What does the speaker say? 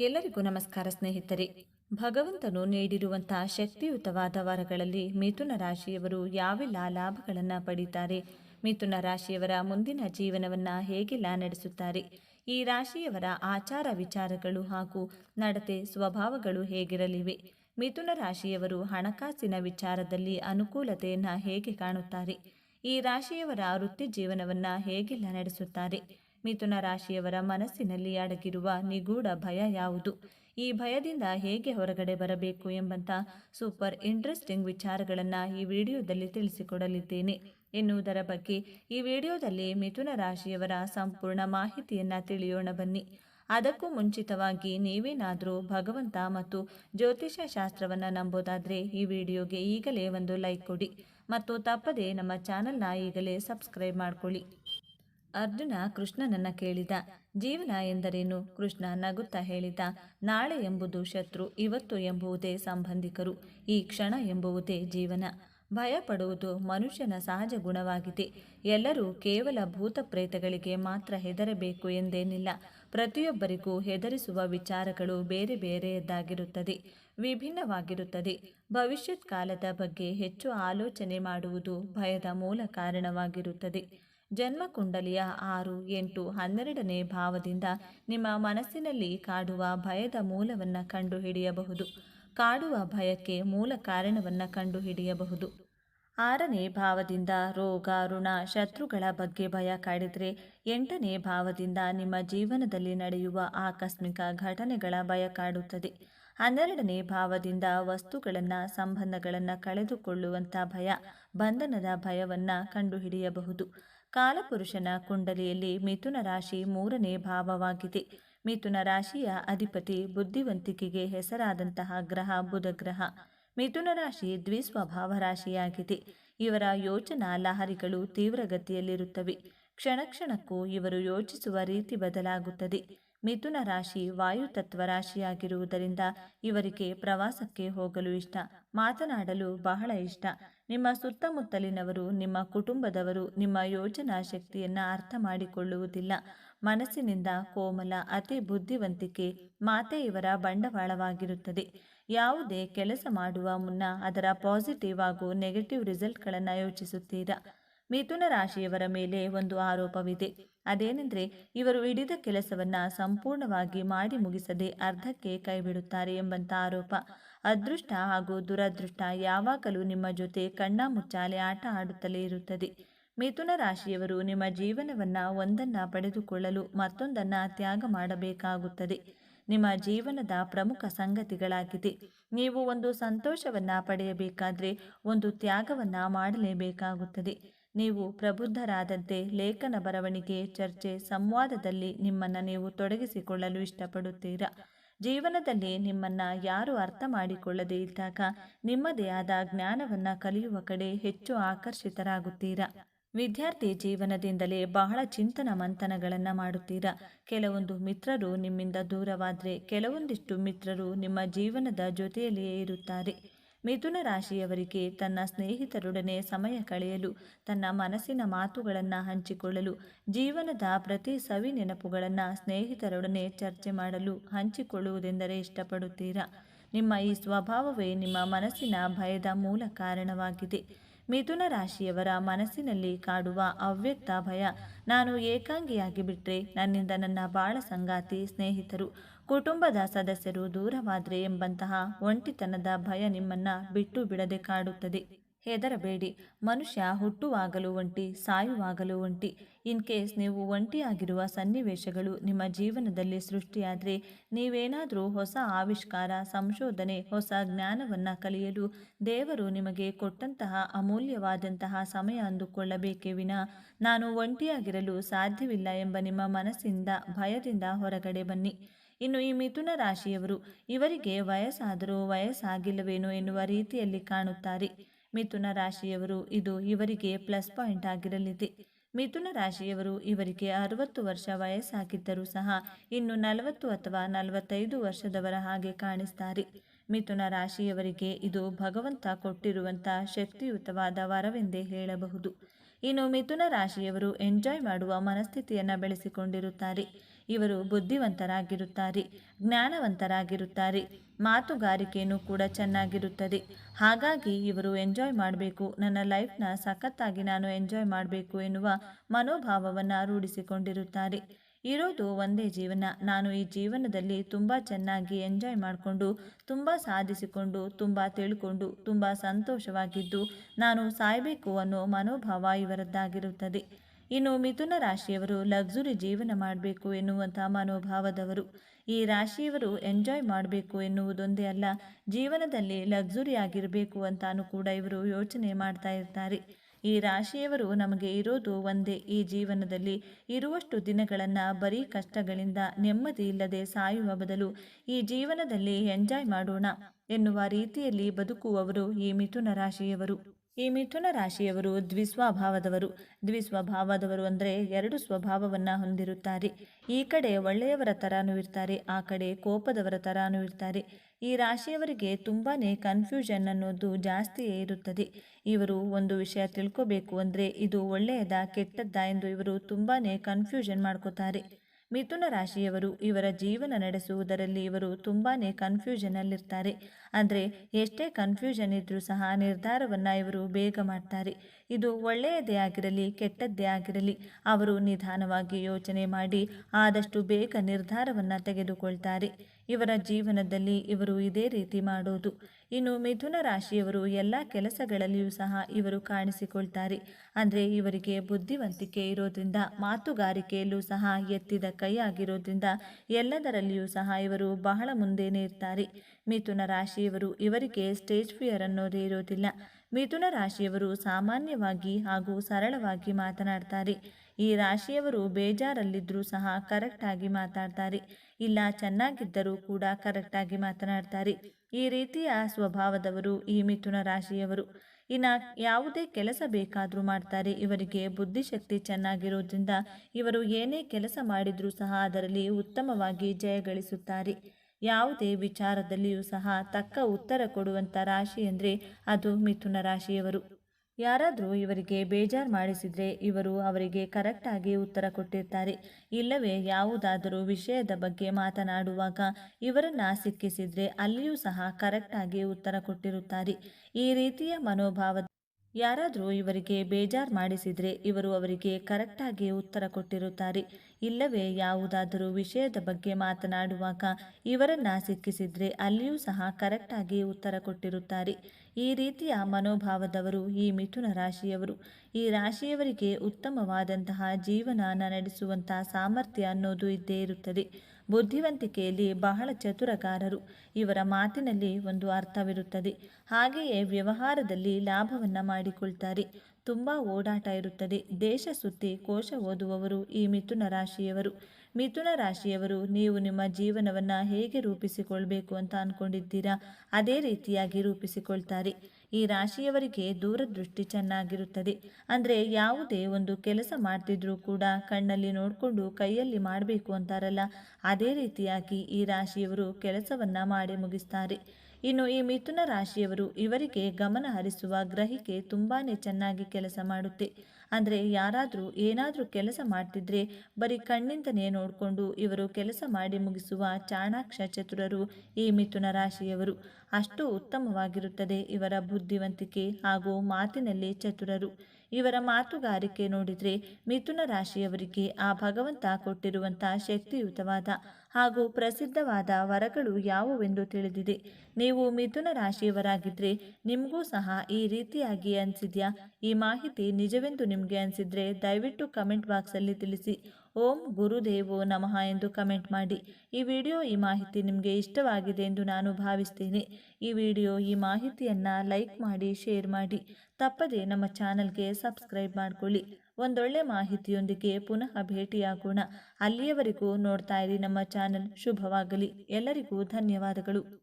ಎಲ್ಲರಿಗೂ ನಮಸ್ಕಾರ ಸ್ನೇಹಿತರೆ. ಭಗವಂತನು ನೀಡಿರುವಂತಹ ಶಕ್ತಿಯುತವಾದ ವಾರಗಳಲ್ಲಿ ಮಿಥುನ ರಾಶಿಯವರು ಯಾವೆಲ್ಲ ಲಾಭಗಳನ್ನು ಪಡೀತಾರೆ? ಮಿಥುನ ರಾಶಿಯವರ ಮುಂದಿನ ಜೀವನವನ್ನು ಹೇಗೆಲ್ಲ ನಡೆಸುತ್ತಾರೆ? ಈ ರಾಶಿಯವರ ಆಚಾರ ವಿಚಾರಗಳು ಹಾಗೂ ನಡತೆ ಸ್ವಭಾವಗಳು ಹೇಗಿರಲಿವೆ? ಮಿಥುನ ರಾಶಿಯವರು ಹಣಕಾಸಿನ ವಿಚಾರದಲ್ಲಿ ಅನುಕೂಲತೆಯನ್ನು ಹೇಗೆ ಕಾಣುತ್ತಾರೆ? ಈ ರಾಶಿಯವರ ವೃತ್ತಿ ಜೀವನವನ್ನು ಹೇಗೆಲ್ಲ ನಡೆಸುತ್ತಾರೆ? ಮಿಥುನ ರಾಶಿಯವರ ಮನಸ್ಸಿನಲ್ಲಿ ಅಡಗಿರುವ ನಿಗೂಢ ಭಯ ಯಾವುದು? ಈ ಭಯದಿಂದ ಹೇಗೆ ಹೊರಗಡೆ ಬರಬೇಕು ಎಂಬಂಥ ಸೂಪರ್ ಇಂಟ್ರೆಸ್ಟಿಂಗ್ ವಿಚಾರಗಳನ್ನು ಈ ವಿಡಿಯೋದಲ್ಲಿ ತಿಳಿಸಿಕೊಡಲಿದ್ದೇನೆ. ಎನ್ನುವುದರ ಬಗ್ಗೆ ಈ ವಿಡಿಯೋದಲ್ಲಿ ಮಿಥುನ ರಾಶಿಯವರ ಸಂಪೂರ್ಣ ಮಾಹಿತಿಯನ್ನು ತಿಳಿಯೋಣ ಬನ್ನಿ. ಅದಕ್ಕೂ ಮುಂಚಿತವಾಗಿ ನೀವೇನಾದರೂ ಭಗವಂತ ಮತ್ತು ಜ್ಯೋತಿಷ ಶಾಸ್ತ್ರವನ್ನು ನಂಬೋದಾದರೆ ಈ ವಿಡಿಯೋಗೆ ಈಗಲೇ ಒಂದು ಲೈಕ್ ಕೊಡಿ ಮತ್ತು ತಪ್ಪದೇ ನಮ್ಮ ಚಾನಲ್ನ ಈಗಲೇ ಸಬ್ಸ್ಕ್ರೈಬ್ ಮಾಡಿಕೊಳ್ಳಿ. ಅರ್ಜುನ ಕೃಷ್ಣನನ್ನ ಕೇಳಿದ. ಜೀವನ ಎಂದರೇನು? ಕೃಷ್ಣ ನಗುತ್ತಾ ಹೇಳಿದ. ನಾಳೆ ಎಂಬುದು ಶತ್ರು, ಇವತ್ತು ಎಂಬುವುದೇ ಸಂಬಂಧಿಕರು, ಈ ಕ್ಷಣ ಎಂಬುವುದೇ ಜೀವನ. ಭಯ ಪಡುವುದು ಮನುಷ್ಯನ ಸಹಜ ಗುಣವಾಗಿದೆ. ಎಲ್ಲರೂ ಕೇವಲ ಭೂತ ಪ್ರೇತಗಳಿಗೆ ಮಾತ್ರ ಹೆದರಬೇಕು ಎಂದೇನಿಲ್ಲ. ಪ್ರತಿಯೊಬ್ಬರಿಗೂ ಹೆದರಿಸುವ ವಿಚಾರಗಳು ಬೇರೆ ಬೇರೆಯದ್ದಾಗಿರುತ್ತದೆ, ವಿಭಿನ್ನವಾಗಿರುತ್ತದೆ. ಭವಿಷ್ಯತ್ ಕಾಲದ ಬಗ್ಗೆ ಹೆಚ್ಚು ಆಲೋಚನೆ ಮಾಡುವುದು ಭಯದ ಮೂಲ ಕಾರಣವಾಗಿರುತ್ತದೆ. ಜನ್ಮ ಕುಂಡಲಿಯ ಆರು ಎಂಟು ಹನ್ನೆರಡನೇ ಭಾವದಿಂದ ನಿಮ್ಮ ಮನಸ್ಸಿನಲ್ಲಿ ಕಾಡುವ ಭಯದ ಮೂಲವನ್ನು ಕಂಡುಹಿಡಿಯಬಹುದು. ಕಾಡುವ ಭಯಕ್ಕೆ ಮೂಲ ಕಾರಣವನ್ನು ಕಂಡುಹಿಡಿಯಬಹುದು. ಆರನೇ ಭಾವದಿಂದ ರೋಗ, ಋಣ, ಶತ್ರುಗಳ ಬಗ್ಗೆ ಭಯ ಕಾಡಿದರೆ ಎಂಟನೇ ಭಾವದಿಂದ ನಿಮ್ಮ ಜೀವನದಲ್ಲಿ ನಡೆಯುವ ಆಕಸ್ಮಿಕ ಘಟನೆಗಳ ಭಯ ಕಾಡುತ್ತದೆ. ಹನ್ನೆರಡನೇ ಭಾವದಿಂದ ವಸ್ತುಗಳನ್ನು, ಸಂಬಂಧಗಳನ್ನು ಕಳೆದುಕೊಳ್ಳುವಂಥ ಭಯ, ಬಂಧನದ ಭಯವನ್ನು ಕಂಡುಹಿಡಿಯಬಹುದು. ಕಾಲಪುರುಷನ ಕುಂಡಲಿಯಲ್ಲಿ ಮಿಥುನ ರಾಶಿ ಮೂರನೇ ಭಾವವಾಗಿದೆ. ಮಿಥುನ ರಾಶಿಯ ಅಧಿಪತಿ ಬುದ್ಧಿವಂತಿಕೆಗೆ ಹೆಸರಾದಂತಹ ಗ್ರಹ ಬುಧ ಗ್ರಹ ಮಿಥುನ ರಾಶಿ ದ್ವಿಸ್ವಭಾವ ರಾಶಿಯಾಗಿದೆ. ಇವರ ಯೋಚನಾ ಲಹರಿಗಳು ತೀವ್ರಗತಿಯಲ್ಲಿರುತ್ತವೆ. ಕ್ಷಣ ಕ್ಷಣಕ್ಕೂ ಇವರು ಯೋಚಿಸುವ ರೀತಿ ಬದಲಾಗುತ್ತದೆ. ಮಿಥುನ ರಾಶಿ ವಾಯುತತ್ವ ರಾಶಿಯಾಗಿರುವುದರಿಂದ ಇವರಿಗೆ ಪ್ರವಾಸಕ್ಕೆ ಹೋಗಲು ಇಷ್ಟ, ಮಾತನಾಡಲು ಬಹಳ ಇಷ್ಟ. ನಿಮ್ಮ ಸುತ್ತಮುತ್ತಲಿನವರು, ನಿಮ್ಮ ಕುಟುಂಬದವರು ನಿಮ್ಮ ಯೋಜನಾ ಶಕ್ತಿಯನ್ನು ಅರ್ಥ ಮಾಡಿಕೊಳ್ಳುವುದಿಲ್ಲ ಮನಸ್ಸಿನಿಂದ ಕೋಮಲ, ಅತಿ ಬುದ್ಧಿವಂತಿಕೆ ಮಾತೆ ಇವರ ಬಂಡವಾಳವಾಗಿರುತ್ತದೆ. ಯಾವುದೇ ಕೆಲಸ ಮಾಡುವ ಮುನ್ನ ಅದರ ಪಾಸಿಟಿವ್ ಹಾಗೂ ನೆಗೆಟಿವ್ ರಿಸಲ್ಟ್ಗಳನ್ನು ಯೋಚಿಸುತ್ತೀರಾ? ಮಿಥುನ ರಾಶಿಯವರ ಮೇಲೆ ಒಂದು ಆರೋಪವಿದೆ. ಅದೇನೆಂದರೆ, ಇವರು ಹಿಡಿದ ಕೆಲಸವನ್ನು ಸಂಪೂರ್ಣವಾಗಿ ಮಾಡಿ ಮುಗಿಸದೆ ಅರ್ಧಕ್ಕೆ ಕೈಬಿಡುತ್ತಾರೆ ಎಂಬಂಥ ಆರೋಪ. ಅದೃಷ್ಟ ಹಾಗೂ ದುರದೃಷ್ಟ ಯಾವಾಗಲೂ ನಿಮ್ಮ ಜೊತೆ ಕಣ್ಣ ಮುಚ್ಚಾಲೆ ಆಟ ಆಡುತ್ತಲೇ ಇರುತ್ತದೆ. ಮಿಥುನ ರಾಶಿಯವರು ನಿಮ್ಮ ಜೀವನವನ್ನ ಒಂದನ್ನ ಪಡೆದುಕೊಳ್ಳಲು ಮತ್ತೊಂದನ್ನ ತ್ಯಾಗ ಮಾಡಬೇಕಾಗುತ್ತದೆ. ನಿಮ್ಮ ಜೀವನದ ಪ್ರಮುಖ ಸಂಗತಿಗಳಾಗಿದೆ. ನೀವು ಒಂದು ಸಂತೋಷವನ್ನ ಪಡೆಯಬೇಕಾದ್ರೆ ಒಂದು ತ್ಯಾಗವನ್ನ ಮಾಡಲೇಬೇಕಾಗುತ್ತದೆ. ನೀವು ಪ್ರಬುದ್ಧರಾದಂತೆ ಲೇಖನ ಬರವಣಿಗೆ, ಚರ್ಚೆ, ಸಂವಾದದಲ್ಲಿ ನಿಮ್ಮನ್ನು ನೀವು ತೊಡಗಿಸಿಕೊಳ್ಳಲು ಇಷ್ಟಪಡುತ್ತೀರಾ? ಜೀವನದಲ್ಲಿ ನಿಮ್ಮನ್ನು ಯಾರು ಅರ್ಥ ಮಾಡಿಕೊಳ್ಳದೇ ಇದ್ದಾಗ ನಿಮ್ಮದೇ ಆದ ಜ್ಞಾನವನ್ನು ಕಲಿಯುವ ಕಡೆ ಹೆಚ್ಚು ಆಕರ್ಷಿತರಾಗುತ್ತೀರಾ? ವಿದ್ಯಾರ್ಥಿ ಜೀವನದಿಂದಲೇ ಬಹಳ ಚಿಂತನ ಮಂಥನಗಳನ್ನು ಮಾಡುತ್ತೀರಾ? ಕೆಲವೊಂದು ಮಿತ್ರರು ನಿಮ್ಮಿಂದ ದೂರವಾದರೆ ಕೆಲವೊಂದಿಷ್ಟು ಮಿತ್ರರು ನಿಮ್ಮ ಜೀವನದ ಜೊತೆಯಲ್ಲಿಯೇ ಇರುತ್ತಾರೆ. ಮಿಥುನ ರಾಶಿಯವರಿಗೆ ತನ್ನ ಸ್ನೇಹಿತರೊಡನೆ ಸಮಯ ಕಳೆಯಲು, ತನ್ನ ಮನಸ್ಸಿನ ಮಾತುಗಳನ್ನು ಹಂಚಿಕೊಳ್ಳಲು, ಜೀವನದ ಪ್ರತಿ ಸವಿ ನೆನಪುಗಳನ್ನು ಸ್ನೇಹಿತರೊಡನೆ ಚರ್ಚೆ ಮಾಡಲು ಹಂಚಿಕೊಳ್ಳುವುದೆಂದರೆ ಇಷ್ಟಪಡುತ್ತೀರಾ? ನಿಮ್ಮ ಈ ಸ್ವಭಾವವೇ ನಿಮ್ಮ ಮನಸ್ಸಿನ ಭಯದ ಮೂಲ ಕಾರಣವಾಗಿದೆ. ಮಿಥುನ ರಾಶಿಯವರ ಮನಸ್ಸಿನಲ್ಲಿ ಕಾಡುವ ಅವ್ಯಕ್ತ ಭಯ. ನಾನು ಏಕಾಂಗಿಯಾಗಿ ಬಿಟ್ಟರೆ ನನ್ನಿಂದ ನನ್ನ ಬಾಳ ಸಂಗಾತಿ ಸ್ನೇಹಿತರು, ಕುಟುಂಬದ ಸದಸ್ಯರು ದೂರವಾದರೆ ಎಂಬಂತಹ ಒಂಟಿತನದ ಭಯ ನಿಮ್ಮನ್ನ ಬಿಟ್ಟು ಬಿಡದೆ ಕಾಡುತ್ತದೆ. ಹೆದರಬೇಡಿ. ಮನುಷ್ಯ ಹುಟ್ಟುವಾಗಲೂ ಒಂಟಿ, ಸಾಯುವಾಗಲೂ ಒಂಟಿ. ಇನ್ ಕೇಸ್ ನೀವು ಒಂಟಿಯಾಗಿರುವ ಸನ್ನಿವೇಶಗಳು ನಿಮ್ಮ ಜೀವನದಲ್ಲಿ ಸೃಷ್ಟಿಯಾದರೆ ನೀವೇನಾದರೂ ಹೊಸ ಆವಿಷ್ಕಾರ, ಸಂಶೋಧನೆ, ಹೊಸ ಜ್ಞಾನವನ್ನು ಕಲಿಯಲು ದೇವರು ನಿಮಗೆ ಕೊಟ್ಟಂತಹ ಅಮೂಲ್ಯವಾದಂತಹ ಸಮಯ ಅಂದುಕೊಳ್ಳಬೇಕೇ ವಿನ. ನಾನು ಒಂಟಿಯಾಗಿರಲು ಸಾಧ್ಯವಿಲ್ಲ ಎಂಬ ನಿಮ್ಮ ಮನಸ್ಸಿಂದ, ಭಯದಿಂದ ಹೊರಗಡೆ ಬನ್ನಿ. ಇನ್ನು ಈ ಮಿಥುನ ರಾಶಿಯವರು, ಇವರಿಗೆ ವಯಸ್ಸಾದರೂ ವಯಸ್ಸಾಗಿಲ್ಲವೇನೋ ಎನ್ನುವ ರೀತಿಯಲ್ಲಿ ಕಾಣುತ್ತಾರೆ. ಮಿಥುನ ರಾಶಿಯವರು ಇದು ಇವರಿಗೆ ಪ್ಲಸ್ ಪಾಯಿಂಟ್ ಆಗಿರಲಿದೆ. ಮಿಥುನ ರಾಶಿಯವರು ಇವರಿಗೆ ಅರವತ್ತು ವರ್ಷ ವಯಸ್ಸಾಗಿದ್ದರೂ ಸಹ ಇನ್ನು ನಲವತ್ತು ಅಥವಾ ನಲವತ್ತೈದು ವರ್ಷದವರ ಹಾಗೆ ಕಾಣಿಸ್ತಾರೆ. ಮಿಥುನ ರಾಶಿಯವರಿಗೆ ಇದು ಭಗವಂತ ಕೊಟ್ಟಿರುವಂಥ ಶಕ್ತಿಯುತವಾದ ವರವೆಂದೇ ಹೇಳಬಹುದು. ಇನ್ನು ಮಿಥುನ ರಾಶಿಯವರು ಎಂಜಾಯ್ ಮಾಡುವ ಮನಸ್ಥಿತಿಯನ್ನು ಬೆಳೆಸಿಕೊಂಡಿರುತ್ತಾರೆ. ಇವರು ಬುದ್ಧಿವಂತರಾಗಿರುತ್ತಾರೆ, ಜ್ಞಾನವಂತರಾಗಿರುತ್ತಾರೆ. ಮಾತುಗಾರಿಕೆಯೂ ಕೂಡ ಚೆನ್ನಾಗಿರುತ್ತದೆ. ಹಾಗಾಗಿ ಇವರು ಎಂಜಾಯ್ ಮಾಡಬೇಕು. ನನ್ನ ಲೈಫ್ನ ಸಖತ್ತಾಗಿ ನಾನು ಎಂಜಾಯ್ ಮಾಡಬೇಕು ಎನ್ನುವ ಮನೋಭಾವವನ್ನು ರೂಢಿಸಿಕೊಂಡಿರುತ್ತಾರೆ. ಇರೋದು ಒಂದೇ ಜೀವನ. ನಾನು ಈ ಜೀವನದಲ್ಲಿ ತುಂಬ ಚೆನ್ನಾಗಿ ಎಂಜಾಯ್ ಮಾಡಿಕೊಂಡು, ತುಂಬ ಸಾಧಿಸಿಕೊಂಡು, ತುಂಬ ತಿಳ್ಕೊಂಡು, ತುಂಬ ಸಂತೋಷವಾಗಿದ್ದು, ನಾನು ಸಾಯಬೇಕು ಅನ್ನೋ ಮನೋಭಾವ ಇವರದ್ದಾಗಿರುತ್ತದೆ. ಇನ್ನು ಮಿಥುನ ರಾಶಿಯವರು ಲಕ್ಸುರಿ ಜೀವನ ಮಾಡಬೇಕು ಎನ್ನುವಂಥ ಮನೋಭಾವದವರು. ಈ ರಾಶಿಯವರು ಎಂಜಾಯ್ ಮಾಡಬೇಕು ಎನ್ನುವುದೊಂದೇ ಅಲ್ಲ, ಜೀವನದಲ್ಲಿ ಲಕ್ಸುರಿ ಆಗಿರಬೇಕು ಅಂತಾನು ಕೂಡ ಇವರು ಯೋಚನೆ ಮಾಡ್ತಾ ಇರ್ತಾರೆ. ಈ ರಾಶಿಯವರು ನಮಗೆ ಇರೋದು ಒಂದೇ, ಈ ಜೀವನದಲ್ಲಿ ಇರುವಷ್ಟು ದಿನಗಳನ್ನು ಬರೀ ಕಷ್ಟಗಳಿಂದ ನೆಮ್ಮದಿ ಇಲ್ಲದೆ ಸಾಯುವ ಬದಲು ಈ ಜೀವನದಲ್ಲಿ ಎಂಜಾಯ್ ಮಾಡೋಣ ಎನ್ನುವ ರೀತಿಯಲ್ಲಿ ಬದುಕುವವರು ಈ ಮಿಥುನ ರಾಶಿಯವರು. ಈ ಮಿಥುನ ರಾಶಿಯವರು ದ್ವಿಸ್ವಭಾವದವರು. ದ್ವಿಸ್ವಭಾವದವರು ಅಂದರೆ ಎರಡು ಸ್ವಭಾವವನ್ನು ಹೊಂದಿರುತ್ತಾರೆ. ಈ ಕಡೆ ಒಳ್ಳೆಯವರ ಥರನೂ ಇರ್ತಾರೆ, ಆ ಕಡೆ ಕೋಪದವರ ಥರನೂ ಇರ್ತಾರೆ. ಈ ರಾಶಿಯವರಿಗೆ ತುಂಬಾ ಕನ್ಫ್ಯೂಷನ್ ಅನ್ನೋದು ಜಾಸ್ತಿಯೇ ಇರುತ್ತದೆ. ಇವರು ಒಂದು ವಿಷಯ ತಿಳ್ಕೋಬೇಕು ಅಂದರೆ ಇದು ಒಳ್ಳೆಯದ ಕೆಟ್ಟದ್ದ ಎಂದು ಇವರು ತುಂಬಾ ಕನ್ಫ್ಯೂಷನ್ ಮಾಡ್ಕೋತಾರೆ. ಮಿಥುನ ರಾಶಿಯವರು ಇವರ ಜೀವನ ನಡೆಸುವುದರಲ್ಲಿ ಇವರು ತುಂಬಾ ಕನ್ಫ್ಯೂಷನಲ್ಲಿರ್ತಾರೆ ಅಂದರೆ ಎಷ್ಟೇ ಕನ್ಫ್ಯೂಷನ್ ಇದ್ದರೂ ಸಹ ನಿರ್ಧಾರವನ್ನು ಇವರು ಬೇಗ ಮಾಡ್ತಾರೆ. ಇದು ಒಳ್ಳೆಯದೇ ಆಗಿರಲಿ, ಕೆಟ್ಟದ್ದೇ ಆಗಿರಲಿ, ಅವರು ನಿಧಾನವಾಗಿ ಯೋಚನೆ ಮಾಡಿ ಆದಷ್ಟು ಬೇಗ ನಿರ್ಧಾರವನ್ನು ತೆಗೆದುಕೊಳ್ತಾರೆ. ಇವರ ಜೀವನದಲ್ಲಿ ಇವರು ಇದೇ ರೀತಿ ಮಾಡೋದು. ಇನ್ನು ಮಿಥುನ ರಾಶಿಯವರು ಎಲ್ಲ ಕೆಲಸಗಳಲ್ಲಿಯೂ ಸಹ ಇವರು ಕಾಣಿಸಿಕೊಳ್ತಾರೆ. ಅಂದರೆ ಇವರಿಗೆ ಬುದ್ಧಿವಂತಿಕೆ ಇರೋದ್ರಿಂದ, ಮಾತುಗಾರಿಕೆಯಲ್ಲೂ ಸಹ ಎತ್ತಿದ ಕೈ ಆಗಿರೋದ್ರಿಂದ ಎಲ್ಲದರಲ್ಲಿಯೂ ಸಹ ಇವರು ಬಹಳ ಮುಂದೆನೇ ಇರ್ತಾರೆ ಮಿಥುನ ರಾಶಿಯವರು ಇವರಿಗೆ ಸ್ಟೇಜ್ ಫಿಯರ್ ಅನ್ನೋದೇ ಇರೋದಿಲ್ಲ. ಮಿಥುನ ರಾಶಿಯವರು ಸಾಮಾನ್ಯವಾಗಿ ಹಾಗೂ ಸರಳವಾಗಿ ಮಾತನಾಡ್ತಾರೆ. ಈ ರಾಶಿಯವರು ಬೇಜಾರಲ್ಲಿದ್ದರೂ ಸಹ ಕರೆಕ್ಟಾಗಿ ಮಾತಾಡ್ತಾರೆ. ಇಲ್ಲ ಚೆನ್ನಾಗಿದ್ದರೂ ಕೂಡ ಕರೆಕ್ಟಾಗಿ ಮಾತನಾಡ್ತಾರೆ. ಈ ರೀತಿಯ ಸ್ವಭಾವದವರು, ಈ ಮಿಥುನ ರಾಶಿಯವರು. ಇನ್ನು ಯಾವುದೇ ಕೆಲಸ ಬೇಕಾದರೂ ಮಾಡ್ತಾರೆ. ಇವರಿಗೆ ಬುದ್ಧಿಶಕ್ತಿ ಚೆನ್ನಾಗಿರೋದ್ರಿಂದ ಇವರು ಏನೇ ಕೆಲಸ ಮಾಡಿದರೂ ಸಹ ಅದರಲ್ಲಿ ಉತ್ತಮವಾಗಿ ಜಯಗಳಿಸುತ್ತಾರೆ ಯಾವುದೇ ವಿಚಾರದಲ್ಲಿಯೂ ಸಹ ತಕ್ಕ ಉತ್ತರ ಕೊಡುವಂಥ ರಾಶಿ ಅಂದರೆ ಅದು ಮಿಥುನ ರಾಶಿಯವರು. ಯಾರಾದರೂ ಇವರಿಗೆ ಬೇಜಾರು ಮಾಡಿಸಿದರೆ ಇವರು ಅವರಿಗೆ ಕರೆಕ್ಟಾಗಿ ಉತ್ತರ ಕೊಟ್ಟಿರ್ತಾರೆ. ಇಲ್ಲವೇ ಯಾವುದಾದರೂ ವಿಷಯದ ಬಗ್ಗೆ ಮಾತನಾಡುವಾಗ ಇವರನ್ನು ಸಿಕ್ಕಿಸಿದರೆ ಅಲ್ಲಿಯೂ ಸಹ ಕರೆಕ್ಟಾಗಿ ಉತ್ತರ ಕೊಟ್ಟಿರುತ್ತಾರೆ. ಈ ರೀತಿಯ ಮನೋಭಾವ ಯಾರಾದರೂ ಇವರಿಗೆ ಬೇಜಾರು ಮಾಡಿಸಿದರೆ ಇವರು ಅವರಿಗೆ ಕರೆಕ್ಟಾಗಿ ಉತ್ತರ ಕೊಟ್ಟಿರುತ್ತಾರೆ. ಇಲ್ಲವೇ ಯಾವುದಾದರೂ ವಿಷಯದ ಬಗ್ಗೆ ಮಾತನಾಡುವಾಗ ಇವರನ್ನು ಸಿಕ್ಕಿಸಿದರೆ ಅಲ್ಲಿಯೂ ಸಹ ಕರೆಕ್ಟಾಗಿ ಉತ್ತರ ಕೊಟ್ಟಿರುತ್ತಾರೆ. ಈ ರೀತಿಯ ಮನೋಭಾವದವರು ಈ ಮಿಥುನ ರಾಶಿಯವರು. ಈ ರಾಶಿಯವರಿಗೆ ಉತ್ತಮವಾದಂತಹ ಜೀವನ ನಡೆಸುವಂತಹ ಸಾಮರ್ಥ್ಯ ಅನ್ನೋದು ಇದ್ದೇ ಇರುತ್ತದೆ. ಬುದ್ಧಿವಂತಿಕೆಯಲ್ಲಿ ಬಹಳ ಚತುರಗಾರರು. ಇವರ ಮಾತಿನಲ್ಲಿ ಒಂದು ಅರ್ಥವಿರುತ್ತದೆ. ಹಾಗೆಯೇ ವ್ಯವಹಾರದಲ್ಲಿ ಲಾಭವನ್ನು ಮಾಡಿಕೊಳ್ತಾರೆ. ತುಂಬ ಓಡಾಟ ಇರುತ್ತದೆ. ದೇಶ ಸುತ್ತಿ ಕೋಶ ಓದುವವರು ಈ ಮಿಥುನ ರಾಶಿಯವರು. ಮಿಥುನ ರಾಶಿಯವರು, ನೀವು ನಿಮ್ಮ ಜೀವನವನ್ನು ಹೇಗೆ ರೂಪಿಸಿಕೊಳ್ಬೇಕು ಅಂತ ಅಂದ್ಕೊಂಡಿದ್ದೀರಾ ಅದೇ ರೀತಿಯಾಗಿ ರೂಪಿಸಿಕೊಳ್ತಾರೆ. ಈ ರಾಶಿಯವರಿಗೆ ದೂರದೃಷ್ಟಿ ಚೆನ್ನಾಗಿರುತ್ತದೆ. ಅಂದರೆ ಯಾವುದೇ ಒಂದು ಕೆಲಸ ಮಾಡ್ತಿದ್ರೂ ಕೂಡ ಕಣ್ಣಲ್ಲಿ ನೋಡಿಕೊಂಡು ಕೈಯಲ್ಲಿ ಮಾಡಬೇಕು ಅಂತಾರಲ್ಲ, ಅದೇ ರೀತಿಯಾಗಿ ಈ ರಾಶಿಯವರು ಕೆಲಸವನ್ನು ಮಾಡಿ ಮುಗಿಸ್ತಾರೆ. ಇನ್ನು ಈ ಮಿಥುನ ರಾಶಿಯವರು ಇವರಿಗೆ ಗಮನ ಹರಿಸುವ ಗ್ರಹಿಕೆ ತುಂಬಾ ಚೆನ್ನಾಗಿ ಕೆಲಸ ಮಾಡುತ್ತೆ. ಅಂದರೆ ಯಾರಾದರೂ ಏನಾದರೂ ಕೆಲಸ ಮಾಡ್ತಿದ್ರೆ ಬರೀ ಕಣ್ಣಿಂದನೇ ನೋಡಿಕೊಂಡು ಇವರು ಕೆಲಸ ಮಾಡಿ ಮುಗಿಸುವ ಚಾಣಾಕ್ಷ ಚತುರರು ಈ ಮಿಥುನ ರಾಶಿಯವರು. ಅಷ್ಟು ಉತ್ತಮವಾಗಿರುತ್ತದೆ ಇವರ ಬುದ್ಧಿವಂತಿಕೆ ಹಾಗೂ ಮಾತಿನಲ್ಲಿ ಚತುರರು. ಇವರ ಮಾತುಗಾರಿಕೆ ನೋಡಿದರೆ ಮಿಥುನ ರಾಶಿಯವರಿಗೆ ಆ ಭಗವಂತ ಕೊಟ್ಟಿರುವಂಥ ಶಕ್ತಿಯುತವಾದ ಹಾಗೂ ಪ್ರಸಿದ್ಧವಾದ ವರಗಳು ಯಾವುವೆಂದು ತಿಳಿದಿದೆ. ನೀವು ಮಿಥುನ ರಾಶಿಯವರಾಗಿದ್ದರೆ ನಿಮಗೂ ಸಹ ಈ ರೀತಿಯಾಗಿ ಅನಿಸಿದ್ಯಾ? ಈ ಮಾಹಿತಿ ನಿಜವೆಂದು ನಿಮಗೆ ಅನಿಸಿದರೆ ದಯವಿಟ್ಟು ಕಮೆಂಟ್ ಬಾಕ್ಸಲ್ಲಿ ತಿಳಿಸಿ. ಓಂ ಗುರುದೇವೋ ನಮಃ ಎಂದು ಕಮೆಂಟ್ ಮಾಡಿ. ಈ ವಿಡಿಯೋ ಈ ಮಾಹಿತಿ ನಿಮಗೆ ಇಷ್ಟವಾಗಿದೆ ಎಂದು ನಾನು ಭಾವಿಸ್ತೇನೆ. ಈ ವಿಡಿಯೋ ಈ ಮಾಹಿತಿಯನ್ನು ಲೈಕ್ ಮಾಡಿ, ಶೇರ್ ಮಾಡಿ. ತಪ್ಪದೆ ನಮ್ಮ ಚಾನಲ್ಗೆ ಸಬ್ಸ್ಕ್ರೈಬ್ ಮಾಡಿಕೊಳ್ಳಿ. ಒಂದೊಳ್ಳೆ ಮಾಹಿತಿಯೊಂದಿಗೆ ಪುನಃ ಭೇಟಿಯಾಗೋಣ. ಅಲ್ಲಿಯವರೆಗೂ ನೋಡ್ತಾ ಇರಿ ನಮ್ಮ ಚಾನಲ್. ಶುಭವಾಗಲಿ. ಎಲ್ಲರಿಗೂ ಧನ್ಯವಾದಗಳು.